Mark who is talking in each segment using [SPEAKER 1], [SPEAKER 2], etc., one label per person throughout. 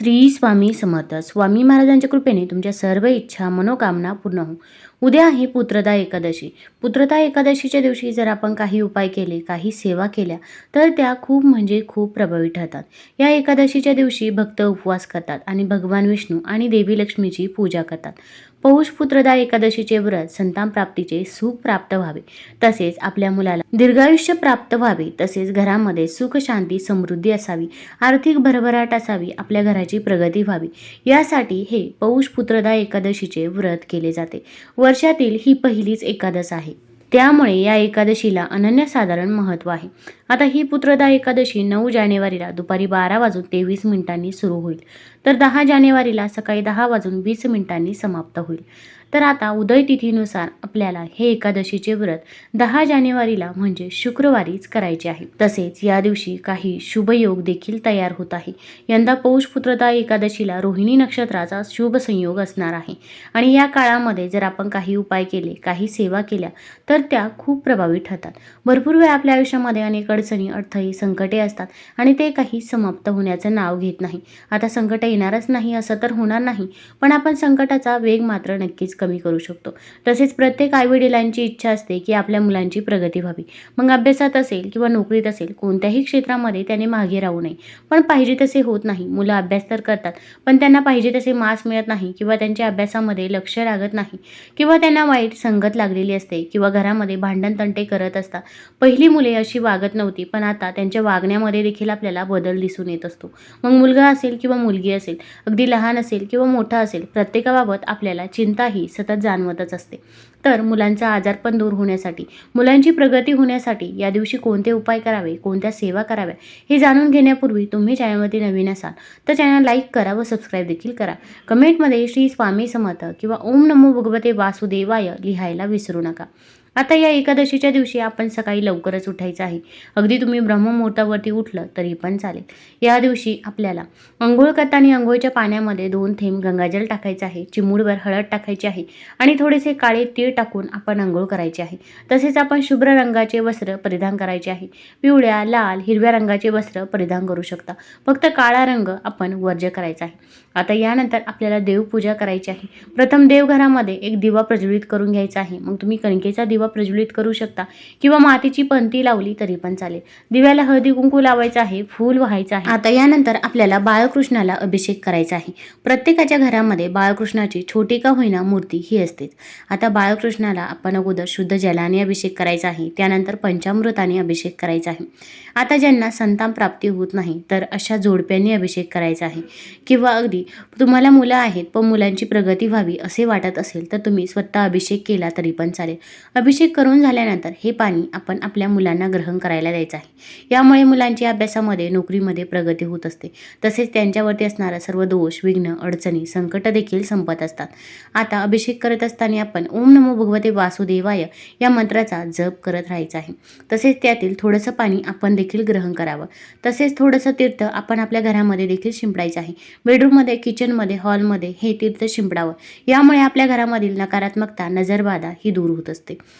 [SPEAKER 1] श्री स्वामी समर्थ. स्वामी महाराजांच्या कृपेने तुमच्या सर्व इच्छा मनोकामना पूर्ण हो उद्या आहे पुत्रदा एकादशी. पुत्रदा एकादशीच्या दिवशी जर आपण काही उपाय केले काही सेवा केल्या तर त्या खूप म्हणजे खूप प्रभावी ठरतात. या एकादशीच्या दिवशी भक्त उपवास करतात आणि भगवान विष्णू आणि देवी लक्ष्मीची पूजा करतात. पौष पुत्रदा एकादशीचे व्रत संतान प्राप्तीचे सुख प्राप्त व्हावे. तसेच आपल्या मुलाला दीर्घायुष्य प्राप्त व्हावे. तसेच घरामध्ये सुख शांती समृद्धी असावी. आर्थिक भरभराट असावी. आपल्या घराची प्रगती व्हावी. यासाठी हे पौष पुत्रदा एकादशीचे व्रत केले जाते. वर्षातील ही पहिलीच एकादश आहे. त्यामुळे या एकादशीला अनन्यसाधारण महत्त्व आहे. आता ही पुत्रदा एकादशी नऊ जानेवारीला दुपारी बारा वाजून तेवीस मिनिटांनी सुरू होईल. तर दहा जानेवारीला सकाळी दहा वाजून वीस मिनिटांनी समाप्त होईल. तर आता उदय तिथीनुसार आपल्याला हे एकादशीचे व्रत दहा जानेवारीला म्हणजे शुक्रवारीच करायचे आहे. तसेच या दिवशी काही शुभयोग देखील तयार होत आहे. यंदा पौषपुत्रता एकादशीला रोहिणी नक्षत्राचा शुभ संयोग असणार आहे. आणि या काळामध्ये जर आपण काही उपाय केले काही सेवा केल्या तर त्या खूप प्रभावी ठरतात. भरपूर वेळ आपल्या आयुष्यामध्ये अनेक अडचणी अडथळे संकटे असतात आणि ते काही समाप्त होण्याचं नाव घेत नाही. आता संकट येणारच नाही असं तर होणार नाही. पण आपण संकटाचा वेग मात्र नक्कीच कमी करू शकतो. तसेच प्रत्येक आईवडिलांची इच्छा असते की आपल्या मुलांची प्रगती व्हावी. मग अभ्यासात असेल किंवा नोकरीत असेल कोणत्याही क्षेत्रामध्ये त्याने मागे राहू नये. पण पाहिजे तसे होत नाही. मुलं अभ्यास तर करतात पण त्यांना पाहिजे तसे मार्क्स मिळत नाही किंवा त्यांच्या अभ्यासामध्ये लक्ष लागत नाही. किंवा त्यांना वाईट संगत लागलेली असते किंवा घरामध्ये भांडण तंटे करत असतात. पहिली मुले अशी वागत नव्हती पण आता त्यांच्या वागण्यामध्ये देखील आपल्याला बदल दिसून येत असतो. मग मुलगा असेल किंवा मुलगी असेल अगदी लहान असेल किंवा मोठा असेल प्रत्येकाबाबत आपल्याला चिंता ही सतत जाणवतच असते. तर मुलांचा आजारपण दूर होण्यासाठी मुलांची प्रगती होण्यासाठी या दिवशी कोणते उपाय करावे कोणत्या सेवा कराव्या हे जाणून घेण्यापूर्वी तुम्ही चॅनलमध्ये नवीन असाल तर चॅनल लाईक करा व सबस्क्राईब देखील करा. कमेंटमध्ये श्री स्वामी समर्थ किंवा ओम नमो भगवते वासुदेवाय लिहायला विसरू नका. आता या एकादशीच्या दिवशी आपण सकाळी लवकरच उठायचं आहे. अगदी तुम्ही ब्रह्ममुहूर्तावरती उठलं तरी पण चालेल. या दिवशी आपल्याला अंघोळ करताना अंघोळच्या पाण्यामध्ये दोन थेंब गंगाजल टाकायचं आहे चिमूडभर हळद टाकायची आहे आणि थोडेसे काळे तीळ टाकून आपण अंघोळ करायचे आहे. तसेच आपण शुभ्र रंगाचे वस्त्र परिधान करायचे आहे. पिवळ्या लाल हिरव्या रंगाचे वस्त्र परिधान करू शकता. फक्त काळा रंग आपण वर्ज्य करायचा आहे. आता यानंतर आपल्याला देवपूजा करायची आहे. प्रथम देवघरामध्ये एक दिवा प्रज्वलित करून घ्यायचा आहे. मग तुम्ही कणकेचा दिवा प्रज्वलित करू शकता. किंवा मातीची पंती लावली तरी पण चालेल. दिव्याला हळदी कुंकू लावायचं आहे फूल व्हायचं आहे. आता यानंतर आपल्याला बाळकृष्णाला अभिषेक करायचा आहे. प्रत्येकाच्या घरामध्ये बाळकृष्णाची छोटी का होईना मूर्ती ही असतेच. आता बाळकृष्णाला आपण अगोदर शुद्ध जलाने अभिषेक करायचा आहे. त्यानंतर पंचामृताने अभिषेक करायचा आहे. आता ज्यांना संतान प्राप्ती होत नाही तर अशा जोडप्यांनी अभिषेक करायचा आहे. किंवा अगदी तुम्हाला मुलं आहेत पण मुलांची प्रगती व्हावी असे वाटत असेल तर तुम्ही स्वतः अभिषेक केला तरी पण चालेल. अभिषेक करून झाल्यानंतर हे पाणी आपण आपल्या मुलांना ग्रहण करायला द्यायचं आहे. यामुळे मुलांची अभ्यासामध्ये नोकरीमध्ये प्रगती होत असते. तसेच त्यांच्यावरती असणारा सर्व दोष विघ्न अडचणी संकट देखील संपत असतात. आता अभिषेक करत असताना आपण ओम नमो भगवते वासुदेवाय या मंत्राचा जप करत राहायचा आहे. तसेच त्यातील थोडंसं पाणी आपण देखील ग्रहण करावं. तसेच थोडंसं तीर्थ आपण आपल्या घरामध्ये देखील शिंपडायचं आहे. बेडरूममध्ये किचनमध्ये हॉलमध्ये हे तीर्थ शिंपडावं. यामुळे आपल्या घरामधील नकारात्मकता नजरबाधा ही दूर होत असते.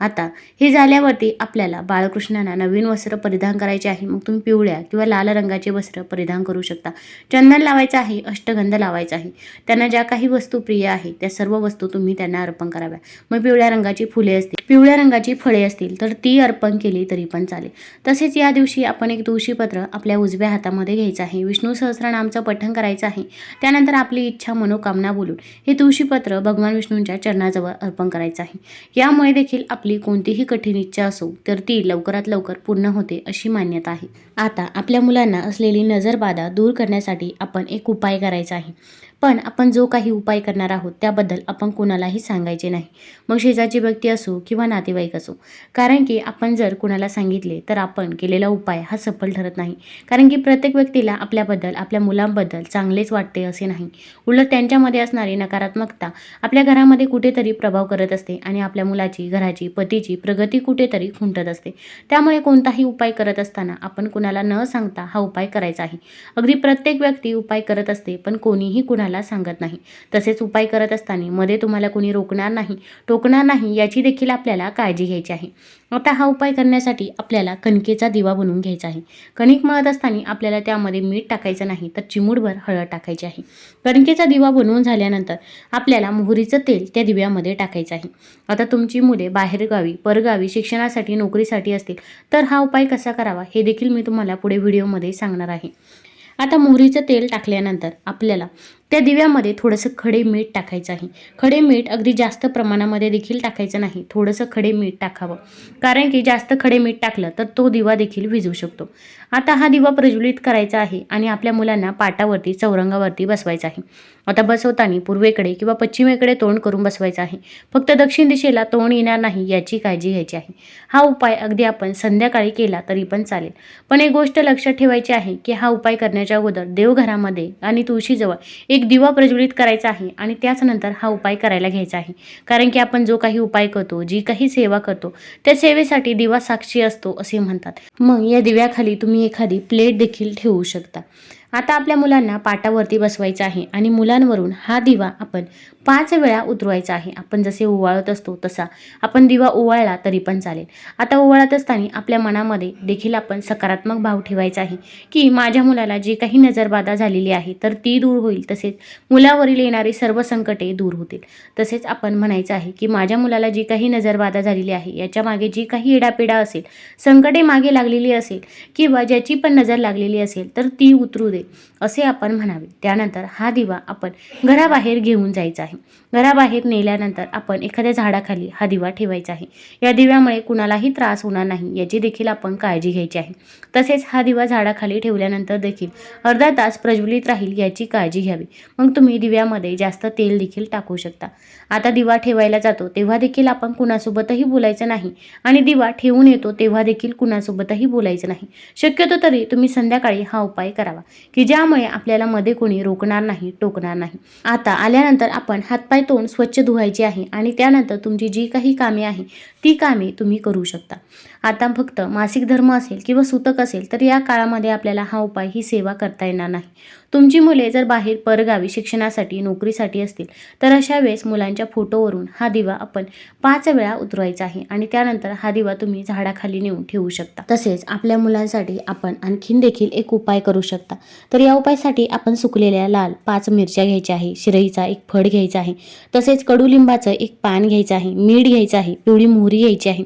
[SPEAKER 1] आता हे झाल्यावरती आपल्याला बाळकृष्णांना नवीन वस्त्र परिधान करायचे आहे. मग तुम्ही पिवळ्या किंवा लाल रंगाचे वस्त्र परिधान करू शकता. चंदन लावायचं आहे अष्टगंध लावायचा आहे. त्यांना ज्या काही वस्तू प्रिय आहे त्या सर्व वस्तू तुम्ही त्यांना अर्पण कराव्या. मग पिवळ्या रंगाची फुले असतील पिवळ्या रंगाची फळे असतील तर ती अर्पण केली तरी पण चालेल. तसेच या दिवशी आपण एक तुळशीपत्र आपल्या उजव्या हातामध्ये घ्यायचं आहे. विष्णू सहस्रनामचं पठण करायचं आहे. त्यानंतर आपली इच्छा मनोकामना बोलून हे तुळशीपत्र भगवान विष्णूंच्या चरणाजवळ अर्पण करायचं आहे. यामुळे देखील आपली आपली कोणतीही कठीण इच्छा असो तर ती लवकरात लवकर पूर्ण होते अशी मान्यता आहे. आता आपल्या मुलांना असलेली नजरबाधा दूर करण्यासाठी आपण एक उपाय करायचा आहे. पण आपण जो काही उपाय करणार आहोत त्याबद्दल आपण कुणालाही सांगायचे नाही. मग शेजारची व्यक्ती असो किंवा नातेवाईक असो. कारण की आपण जर कुणाला सांगितले तर आपण केलेला उपाय हा सफल ठरत नाही. कारण की प्रत्येक व्यक्तीला आपल्याबद्दल आपल्या मुलांबद्दल चांगलेच वाटते असे नाही. उलट त्यांच्यामध्ये असणारी नकारात्मकता आपल्या घरामध्ये कुठेतरी प्रभाव करत असते आणि आपल्या मुलाची घराची पतीची प्रगती कुठेतरी खुंटत असते. त्यामुळे कोणताही उपाय करत असताना आपण कुणाला न सांगता हा उपाय करायचा आहे. अगदी प्रत्येक व्यक्ती उपाय करत असते पण कोणीही कुणाला कुणाला सांगत नाही. तसेच उपाय करत असताना मध्ये तुम्हाला कोणी रोखणार नाही टोकणार नाही याची देखील आपल्याला काळजी घ्यायची आहे. आता हा उपाय करण्यासाठी आपल्याला कणकेचा दिवा बनवून घ्यायचा आहे. कणिक मळत असताना आपल्याला त्यामध्ये मीठ टाकायचं नाही तर चिमूटभर हळद टाकायची आहे. कणकेचा दिवा बनवून झाल्यानंतर आपल्याला मोहरीचं तेल त्या दिव्यामध्ये टाकायचं आहे. आता तुमची मुले बाहेरगावी परगावी शिक्षणासाठी नोकरीसाठी असतील तर हा उपाय कसा करावा हे देखील मी तुम्हाला पुढे व्हिडिओमध्ये सांगणार आहे. आता मोहरीचं तेल टाकल्यानंतर आपल्याला त्या दिव्यामध्ये थोडंसं खडे मीठ टाकायचं आहे. खडे मीठ अगदी जास्त प्रमाणामध्ये देखील टाकायचं नाही. थोडंसं खडे मीठ टाकावं. कारण की जास्त खडे मीठ टाकलं तर तो दिवा देखील विझू शकतो. आता हा दिवा प्रज्वलित करायचा आहे आणि आपल्या मुलांना पाटावरती चौरंगावरती बसवायचा आहे. आता बसवताना पूर्वेकडे किंवा पश्चिमेकडे तोंड करून बसवायचं आहे. फक्त दक्षिण दिशेला तोंड येणार नाही याची काळजी घ्यायची आहे. हा उपाय अगदी आपण संध्याकाळी केला तरी पण चालेल. पण एक गोष्ट लक्षात ठेवायची आहे की हा उपाय करण्याच्या अगोदर देवघरामध्ये आणि तुळशीजवळ एक दिवा प्रज्वलित करायचा आहे आणि त्याच नंतर हा उपाय करायला घ्यायचा आहे. कारण की आपण जो काही उपाय करतो जी काही सेवा करतो त्या सेवेसाठी दिवा साक्षी असतो असे म्हणतात. मग या दिव्याखाली तुम्ही एखादी प्लेट देखील ठेवू शकता. आता आपल्या मुलांना पाटावरती बसवायचं आहे आणि मुलांवरून हा दिवा आपण पाच वेळा उतरवायचा आहे. आपण जसे ओवाळत असतो तसा. आपण दिवा ओवाळला तरी पण चालेल. आता ओवाळत असताना आपल्या मनामध्ये देखील आपण सकारात्मक भाव ठेवायचा आहे. की माझ्या मुलाला जी काही नजरबाधा झालेली आहे तर ती दूर होईल. तसेच मुलावरील येणारी सर्व संकटे दूर होतील. तसेच आपण म्हणायचं आहे की माझ्या मुलाला जी काही नजरबाधा झालेली आहे याच्या मागे जी काही इडापिडा असेल संकटे मागे लागलेली असेल किंवा ज्याची पण नजर लागलेली असेल तर ती उतरू दे असे आपण म्हणावे. त्यानंतर हा दिवा आपण घराबाहेर घेऊन जायचा आहे. घराबाहेर नेल्यानंतर आपण एखाद्या झाडाखाली हा दिवा ठेवायचा आहे. या दिव्यामुळे कुणालाही त्रास होणार नाही याची देखील आपण काळजी घ्यायची आहे. तसेच हा दिवा झाडाखाली ठेवल्यानंतर देखील अर्धा तास प्रज्वलित राहील याची काळजी घ्यावी. मग तुम्ही दिव्यामध्ये जास्त तेल देखील टाकू शकता. आता दिवा ठेवायला जातो तेव्हा देखील आपण कुणासोबतही बोलायचं नाही. आणि दिवा ठेवून येतो तेव्हा देखील कुणासोबतही बोलायचं नाही. शक्यतो तरी तुम्ही संध्याकाळी हा उपाय करावा की ज्यामुळे आपल्याला मध्ये कोणी रोखणार नाही टोकणार नाही. आता आल्यानंतर आपण हातपाय तोंड स्वच्छ धुवायचे आहे आणि त्यानंतर तुमची जी काही कामे आहे ती कामे तुम्ही करू शकता. आता फक्त मासिक धर्म असेल किंवा सुतक असेल तर या काळामध्ये आपल्याला हा उपाय ही सेवा करता येणार नाही. तुमची मुले जर बाहेर परगावी शिक्षणासाठी नोकरीसाठी असतील तर अशा वेळेस मुलांच्या फोटोवरून हा दिवा आपण पाच वेळा उतरवायचा आहे आणि त्यानंतर हा दिवा तुम्ही झाडाखाली नेऊन ठेवू शकता. तसेच आपल्या मुलांसाठी आपण आणखीन देखील एक उपाय करू शकता. तर या उपायासाठी आपण सुकलेल्या लाल पाच मिरच्या घ्यायच्या आहे शिरईचा एक फळ घ्यायचा आहे. तसेच कडुलिंबाचं एक पान घ्यायचं आहे मीठ घ्यायचं आहे पिवळी मोहरी घ्यायची आहे.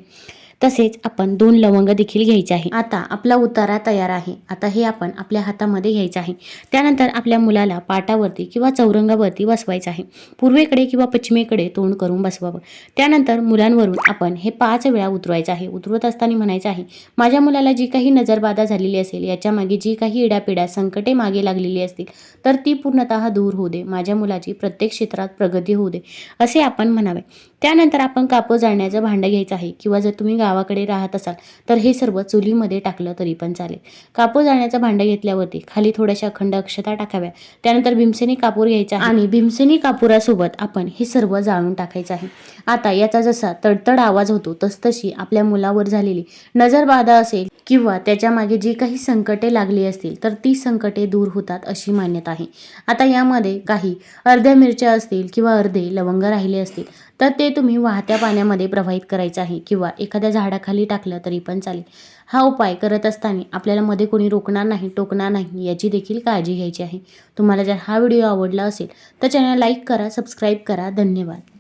[SPEAKER 1] तसेच आपण दोन लवंग देखील घ्यायचे आहे. आता आपला उतारा तयार आहे. आता हे आपण आपल्या हातामध्ये घ्यायचं आहे. त्यानंतर आपल्या मुलाला पाटावरती किंवा चौरंगावरती बसवायचं आहे. पूर्वेकडे किंवा पश्चिमेकडे तोंड करून बसवावं. त्यानंतर मुलांवरून आपण हे पाच वेळा उतरवायचं आहे. उतरवत असताना म्हणायचं आहे माझ्या मुलाला जी काही नजरबाधा झालेली असेल याच्या मागे जी काही इडापिडा संकटे मागे लागलेली असतील तर ती पूर्णतः दूर होऊ दे. माझ्या मुलाची प्रत्येक क्षेत्रात प्रगती होऊ दे. असे आपण म्हणावे. त्यानंतर आपण कापूस जाळण्याचं भांडं घ्यायचं आहे. किंवा जर तुम्ही गावाकडे राहत असाल तर हे सर्व चुलीमध्ये टाकलं तरी पण चालेल. कापूर जाळण्याचं भांडं घेतल्यावरती खाली थोड्याशा अखंड अक्षता टाकाव्या. त्यानंतर भीमसेनी कापूर घ्यायचा आणि भीमसेनी कापुरासोबत आपण हे सर्व जाळून टाकायचं आहे. आता याचा जसा तडतड आवाज होतो तसतशी आपल्या मुलावर झालेली नजरबाधा असेल किंवा त्याच्यामागे जी काही संकटे लागली असतील तर ती संकटे दूर होतात अशी मान्यता आहे. आता यामध्ये काही अर्ध्या मिरच्या असतील किंवा अर्धे लवंग राहिले असतील तर ते तुम्ही वाहत्या पाण्यामध्ये प्रवाहित करायचं आहे किंवा एखाद्या झाडाखाली टाकलं तरी पण चालेल. हा उपाय करत असताना आपल्याला मध्ये कोणी रोखणार नाही टोकणार नाही याची देखील काळजी घ्यायची आहे. तुम्हाला जर हा व्हिडिओ आवडला असेल तर चॅनल लाईक करा सबस्क्राईब करा. धन्यवाद.